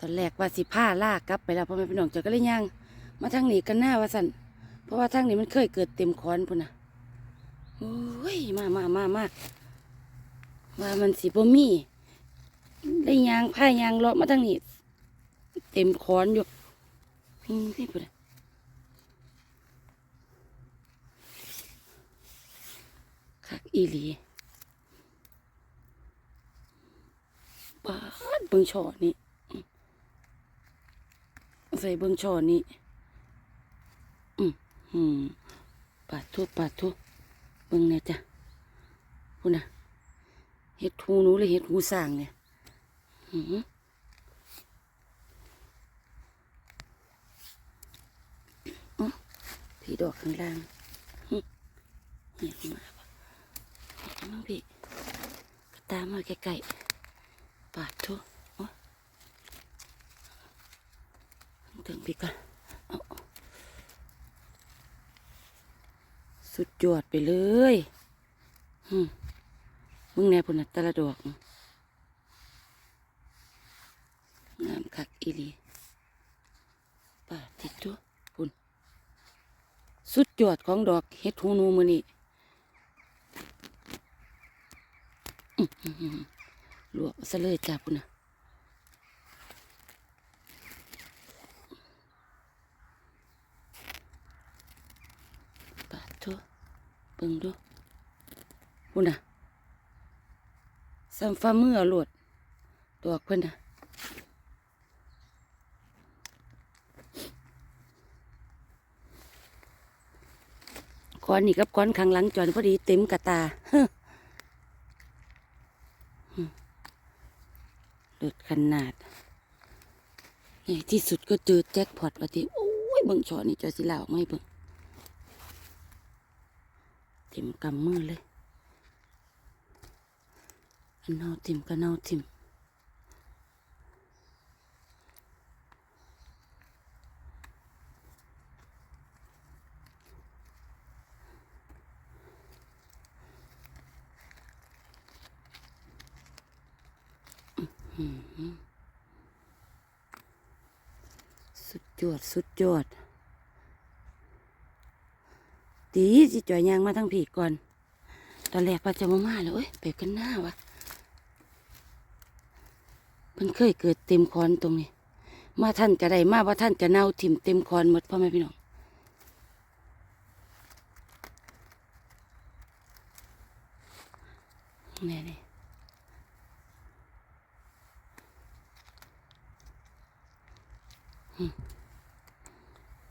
ตอนแรกว่าสิผ้าลากกลับไปแล้วพ่อแม่พี่น้องเจะก็เลยย่างมาทางนี้กันหน้าว่าสันเพราะว่าทางนี้มันเคยเกิดเต็มคอนพุ่นนะโอ้ยมามามามาว่ามันสิบ่มีได้ยางผ้ายางเลาะมาทางนี้เต็มคอนอยู่อืมนี่พุ่นคักอีหลีบ้าดเบิ่งช่อนี่ ใส่เบิ้งช่อนี้ อืมอืมปาดทุปาดทุเบิ้งเนี่ยจ้ะพูดนะเห็ดหูนูเลยเห็ดหูสร้างเนี่ยอืมอื้อพี่ดอกข้างล่างอื้อเห็ดมาปะเห็ดน้งพี่ตามมาใกล้ๆปาดทุโอ๊ย ถึงพี่ก่อนสุดยอดไปเลยมึงแน่พุ่นตะละดอกงามคักอีลีป่าติดตัวพุ่นสุดยอดของดอกเฮ็ดหูนูมือนี่หลวกซะเลยจ้าพุ่นนะ ปาดทุ เบิ่งดูพุ่นน่ะซ้ำฟ้ามือเอหลดตัวเพิ่นน่ะก้อนนี่กับก้อนข้างหลังจอนพอดีเต็มกระตาเฮ้ออืมเลิศขนาดใหญ่ที่สุดก็เจอแจ็คพอตว่าที่โอ้ยเบิ่งช่อนี่จอสิลาออกมาให้เบิ่ง เต็มกำมือเลยอันเนาทิมก็เนาทิมสุดยอด สุดยอด ตีสิจ่อยยางมาทั้งผีก่อน ตอนแรกว่าจะมามาแล้วเอ้ยไปกันหน้าวะมันเคยเกิดเต็มคอนตรงนี้ มาท่านก็ได้มาว่าท่านก็เน่าถิ่มเต็มคอนหมดพ่อแม่พี่น้องนี่นี่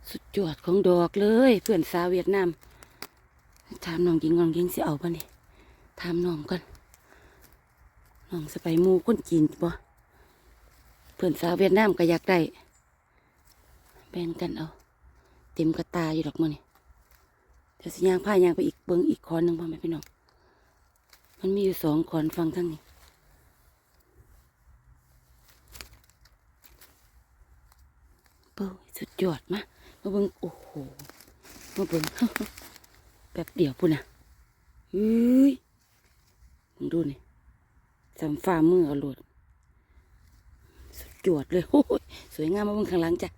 สุดยอดของดอกเลย เพื่อนสาวเวียดนาม ถามน้องหญิงน้องหญิงสิเอาปะนี่ถามน้องก่อนน้องสไปมูคนจีนบ่เพื่อนสาวเวียดนามก็อยากได้แบ่งกันเอา เต็มกระตาอยู่ดอกมื้อนี่เดี๋ยวสิยางผ้ายางไปอีกเบิงอีกคอนหนึ่งพ่อแม่พี่น้องมันมีอยู่สองคอนฟังทั้งนี้เปิ้สุดยอดมามาเบิงโอ้โหมาเบิง แป๊บเดียวพุ่นน่ะเฮ้ยมึงดูนี่สำฟ้ามือเอาโหลดสุดจวดเลยโอ้ยสวยงามมาบนข้างหลังจ้ะ